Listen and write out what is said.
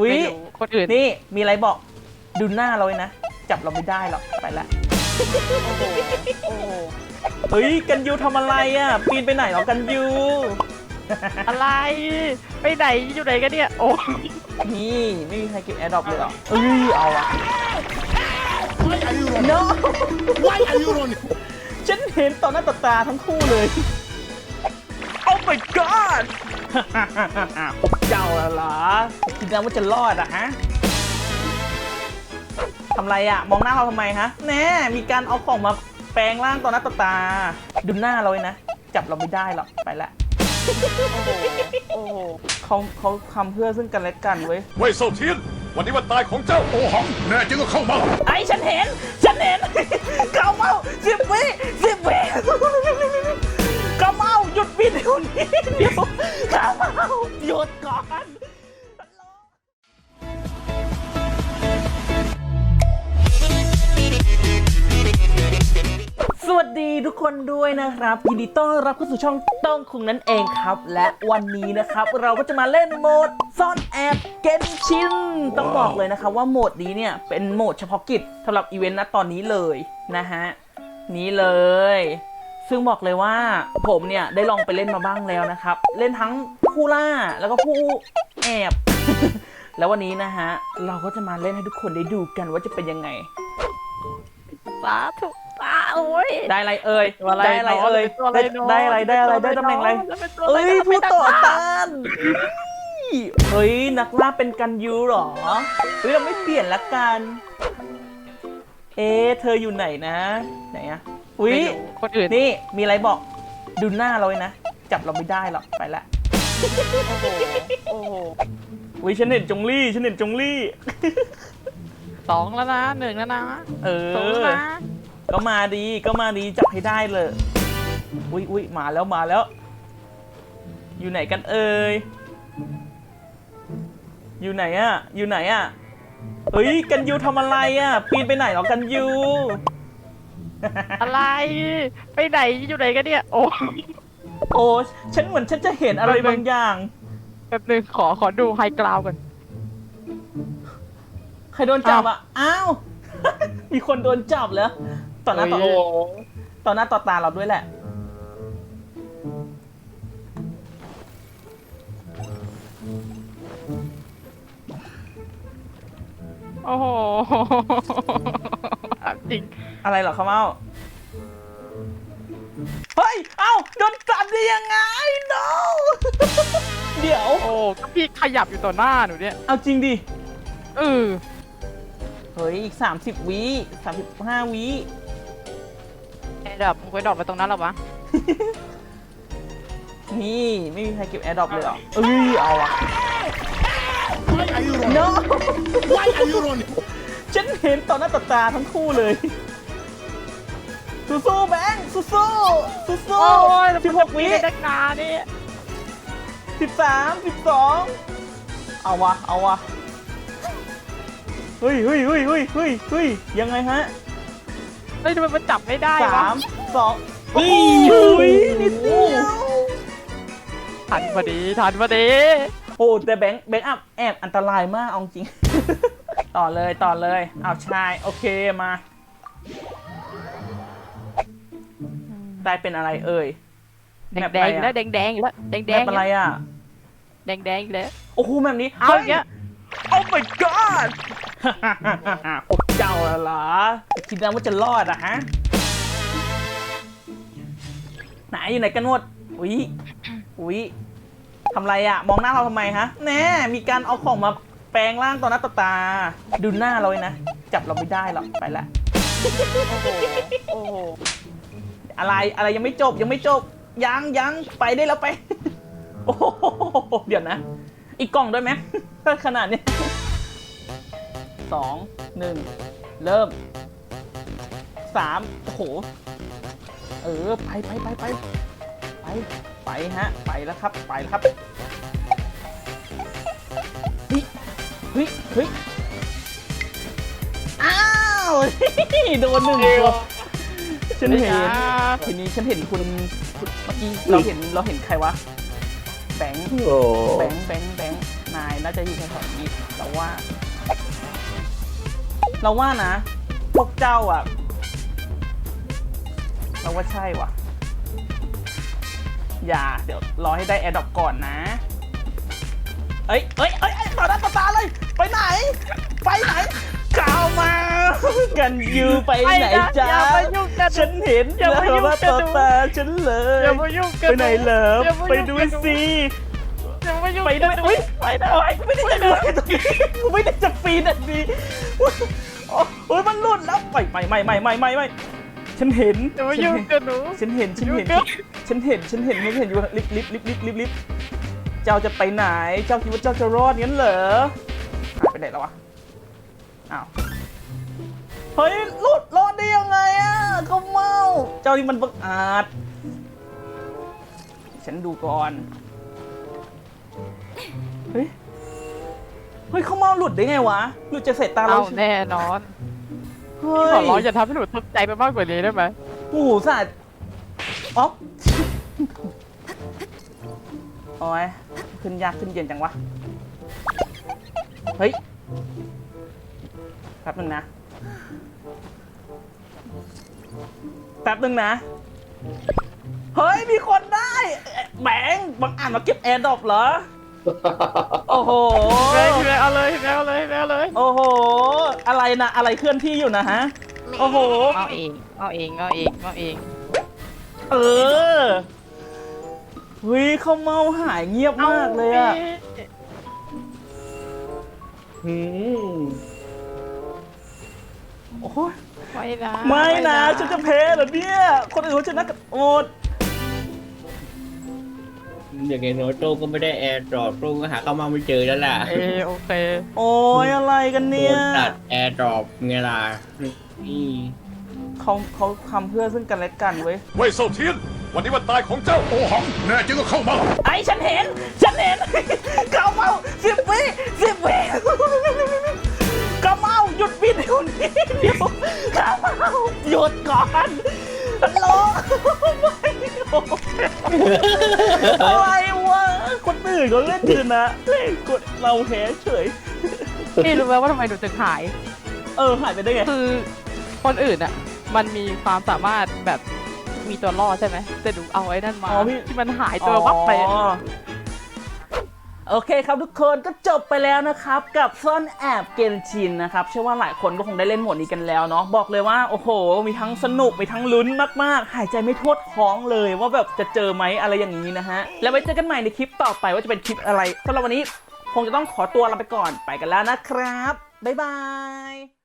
อุ้ยไม่รู้คนอื่นนี่มีอะไรบอกดูหน้าเราเลยนะ จับเราไม่ได้หรอกไปละโอ้โหโอ้โหเฮ้ยกันยูทำอะไรอะ ปีนไปไหนหรอกันยูอะไร ไปไหนอยู่ไหนกันเนี่ย โอ้นี่ไม่มีใครเก็บแอร์ดรอปเลยเหรอเอ้ยเอาอะ Why are you running? no Why are you running? ฉันเห็นต่อหน้าต่อตาทั้งคู่เลย Oh my god พวก เจ้าอะเหรอคิดนะว่าจะรอดอะฮะทำไรอะมองหน้าเราทำไมฮะแน่มีการเอาของมาแปลงร่างต่อหน้าต่อตา ดูหน้าเราเลยนะ จับเราไม่ได้หรอกไปละโอ้โหเขาเขาทำเพื่อซึ่งกันและกันเว้ยเว่ยเซาเทียนวันนี้วันตายของเจ้าโอหังแน่จริงก็เข้ามาไอ้ฉันเห็น ฉันเห็นเกาเมาสิบวิสิบวิ เกาเมาหยุดบิดี๋ยวนี้เดี๋ยวเกาเมาหยุดก่อนสวัสดีทุกคนด้วยนะครับยินดีต้อนรับเข้าสู่ช่องต้องคุงนั่นเองครับ และวันนี้นะครับ เราก็จะมาเล่นโหมดซ่อนแอบเกนชินต้องบอกเลยนะครับว่าโหมดนี้เนี่ยเป็นโหมดเฉพาะกิจสำหรับอีเวนต์ณตอนนี้เลยนะฮะนี้เลย ซึ่งบอกเลยว่าผมเนี่ยได้ลองไปเล่นมาบ้างแล้วนะครับ เล่นทั้งผู้ล่าแล้วก็ผู้แอบ แล้ววันนี้นะฮะ เราก็จะมาเล่นให้ทุกคนได้ดูกันว่าจะเป็นยังไงสาธุสาโอ้ยได้อะไรเอ่ยตัวอะไรได้อะไรเอ่ยตัวอะไรได้เนอะได้อะไรได้อะไรตัวอะไรได้ตำแหน่งอะไรเนอะเป็นตัวอะไรเอ้ยทำไมผู้ต่อนักล่าต้านเฮ้ยนักล่าเป็นกันยูเหรอเฮ้ยเราไม่เปลี่ยนละกัน เอ๊ะเธออยู่ไหนนะ ไหนอะ อุ้ยไม่รู้คนอื่นนี่มีอะไรบอกดูหน้าเราเลยนะ จับเราไม่ได้หรอกไปละโอ้โหโอ้โหอุ้ยฉันเห็นจงลี่ฉันเห็นจงลี่ สองแล้วนะหนึ่งแล้วนะเอสองอแล้วนะก็มาดีก็มาดีจับให้ได้เลย อุ้ยอุ้ยมาแล้วมาแล้ว อยู่ไหนกันเอ่ยอยู่ไหนอะอยู่ไหนอะเฮ้ยกันยูทำอะไรอะปีนไปไหนหรอกันยู อะไร ไปไหนอยู่ไหนกันเนี่ย โอ้โอ้ฉันเหมือนฉันจะเห็นอะไรบางอย่าง แป๊บนึงขอขอดูไฮกราวก่อน ใครโดนจับอะอ้าว มีคนโดนจับเหรอต่อหน้าต่อโอ้โหต่อหน้าต่อตาเราด้วยแหละ โอ้โห จริงอะไรเหรอเขาเมาเฮ้ย เอ้าโดนจับได้ยังไง no เดี๋ยว โอ้ก็พี่ขยับอยู่ต่อหน้าหนูเนี่ยเอาจริงดิ เออเฮ้ย อีก 30 วิ35 วิไอ้ดอกมึงไปดอกไปตรงนั้นหรอวะ นี่ไม่มีใครเก็บแอร์ดรอปเลยเหรอ เอ้ย เอาอะ Why are you running? no Why are you running? ฉันเห็นต่อหน้าต่อตาทั้งคู่เลยสู้ๆแบงค์สู้ๆสู้โอ้ยๆสิบหกวิได้นักหนานี่สิบสามสิบสองเอาวะเอาวะเฮ้ยเฮ้ยเฮ้ยเฮ้ยเฮ้ยเฮ้ยยังไงฮะเฮ้ยทำไมมันจับไม่ได้วะสามสองโอ้โอ้ยยนิดเดียวทันพอดีทันพอดีโอ้แต่แบงค์แบงค์อัพแอบอันตรายมากเอาจริง ต่อเลยต่อเลยเอาชาย โอเคมาได้เป็นอะไรเอ่ยแดงแบบแดอะไรงอะแล้วแดงแดงแล้วแดงแดแบงบอะไรอะแดงแดงแล้วโอ้โหแบบนี้เอาฮ้อย่างเงี้ย Oh my god พวกเจ้าอะเหรอคิดนะว่าจะรอดอะฮะไหนอยู่ไหนกันหมดอุ๊ยอุ๊ยทำไรอะมองหน้าเราทำไมฮะแน่มีการเอาของมา แปลงร่างต่อหน้าต่อตา ดูหน้าเราเลยนะ จับเราไม่ได้หรอกไปละ โอ้โหโอ้โหอะไรอะไรยังไม่จบยังไม่จบยังยังไปได้แล้วไป โอ้โหเดี๋ยวนะ อีกกล่องด้วยไหมถ้าขนาดนี้สองหนึ่งเริ่มสามโอ้โห เออ ไปไปไปไปไปไปฮะ ไปแล้วครับ ไปแล้วครับ ฮ้ยเฮ้ยอ้าวโดนหนึ่งตัวฉันเห็นทีนี้ฉันเห็นคุณคุณเมื่อกี้เราเห็นเราเห็นใครวะแบงค์โอ้แบงค์แบงค์แบงค์นายน่าจะอยู่แถวๆนี้เราว่า เราว่านะ พวกเจ้าอะ เราว่าใช่ว่ะ อย่า เดี๋ยวรอให้ได้แอร์ดรอปก่อนนะเอ้ยเอ้ยเอ้ยเอ้ยต่อหน้าต่อตาเลย ไปไหน ไปไหนก้าวมา กันยูไปไหนไปนะจ้าอย่ามายุ่งกัน ฉันเห็นอย่ามายุ่งต่อหกันน้าต่อตาฉันเลยอย่ามายุ่งกันไปไหนเหรออย่ามายุ่งไปด้วยกันสิอย่ามายุ่งไปด้วยกันอุ้ยไปนะโอ๊ยไม่ได้จะดูตรงนี้กูไม่ได้จะปีนอันนี้โอ๊ยโอ้ยมันหลุดแล้วไม่ไม่ไม่ไม่ไม่ไม่ไม่ฉันเห็นอย่ามายุ่งกันหนู ฉันเห็นฉันเห็นยุ่งฉันเห็นฉันเห็นฉันเห็นอยู่ลิฟต์ลิฟต์ลิฟต์ลิฟต์ลิฟต์ลิฟต์เจ้าจะไปไหน เจ้าคิดว่าเจ้าจะรอดงั้นเหรอ หายไปไหนแล้ววะ อ้าว เฮ้ยหลุดรอดได้ยังไงอะเขาเมา เจ้านี่มันบังอาจ ฉันดูก่อน เฮ้ย เฮ้ยเขาเมาหลุดได้ไงวะ หลุดจะเสร็จตาเราเอาแน่นอนเฮ้ยขอร้องอย่าทำให้หนูทุกข์ใจไปมากกว่านี้ได้ไหมโอ้โหสัตว์อ๊อฟโอ้ยขึ้นยากขึ้นเย็นจังวะ เฮ้ยแป๊บนึงนะ แป๊บนึงนะ เฮ้ย มีคนได้แบงค์บางอ่านมาเก็บแอร์ดรอปเหรอ โอ้โหเฮ้ยพี่แม่เอาเลยพี่แม่เอาเลยพี่แม่เอาเลยโอ้โห อะไรนะ อะไรเคลื่อนที่อยู่นะฮะ โอ้โห เอาเองเอาเองเอาเองเอาเองเออเฮ้ยเขาเมาหายเงียบมากเลยอะ หืมโอ้ยไม่นะไม่นะฉันจะแพ้เหรอเนี่ย คนอื่นเขาชนะกันหมดอย่างไงโนโต้ก็ไม่ได้แอร์ดรอปโต้ก็หาเข้ามาไม่เจอแล้วล่ะ เออโอเคโอ้ยอะไรกันโดเนี่ยนตัดแอร์ดรอปไงล่ะนี่เขาเขาทำเพื่อซึ่งกันและกันเว้ยเว่ยเซาเทียน วันนี้วันตายของเจ้าโอหังแน่จริงก็เข้ามา ไอ้ฉันเห็น ฉันเห็นเขาเมาสิบวิสิบวิเขาเมาหยุดบินเดี๋ยวนี้เดี๋ยวเขาเมาหยุดก่อนฮัลโหลไม่โอเคอะไรวะคนอื่นเขาเล่นชนะเล่นกดเราแพ้เฉย พี่รู้ไหมว่าทำไมหนูถึงหาย เออหายไปได้ไง คือคนอื่นอะ มันมีความสามารถแบบ มีตัวรอดใช่ไหมแต่ดูเอาไอ้นั่นมาอ๋อพี่ ที่มันหายตัววับไป อ๋อโอเคครับทุกคนก็จบไปแล้วนะครับกับซ่อนแอบเกนชินนะครับเชื่อว่าหลายคนก็คงได้เล่นโหมดนี้กันแล้วเนาะบอกเลยว่าโอ้โห มีทั้งสนุกมีทั้งลุ้นมากๆ หายใจไม่ทั่วท้องเลยว่าแบบจะเจอไหมอะไรอย่างนี้นะฮะ แล้วไว้เจอกันใหม่ในคลิปต่อไปว่าจะเป็นคลิปอะไรสำหรับวันนี้คงจะต้องขอตัวลาไปก่อนไปกันแล้วนะครับบ๊ายบาย